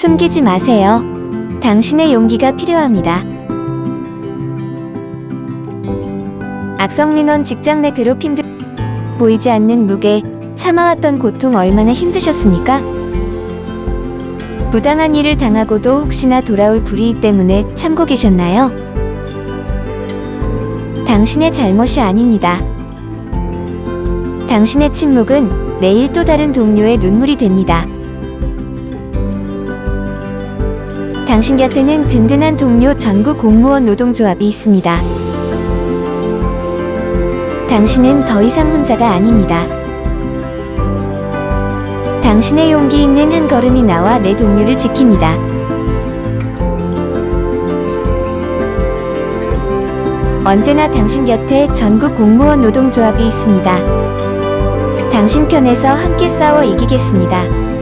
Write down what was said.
숨기지 마세요. 당신의 용기가 필요합니다. 악성 민원 직장 내 괴롭힘들 보이지 않는 무게 참아왔던 고통 얼마나 힘드셨습니까? 부당한 일을 당하고도 혹시나 돌아올 불이익 때문에 참고 계셨나요? 당신의 잘못이 아닙니다. 당신의 침묵은 내일 또 다른 동료의 눈물이 됩니다. 당신 곁에는 든든한 동료 전국 공무원 노동조합이 있습니다. 당신은 더 이상 혼자가 아닙니다. 당신의 용기 있는 한 걸음이 나와 내 동료를 지킵니다. 언제나 당신 곁에 전국 공무원 노동조합이 있습니다. 당신 편에서 함께 싸워 이기겠습니다.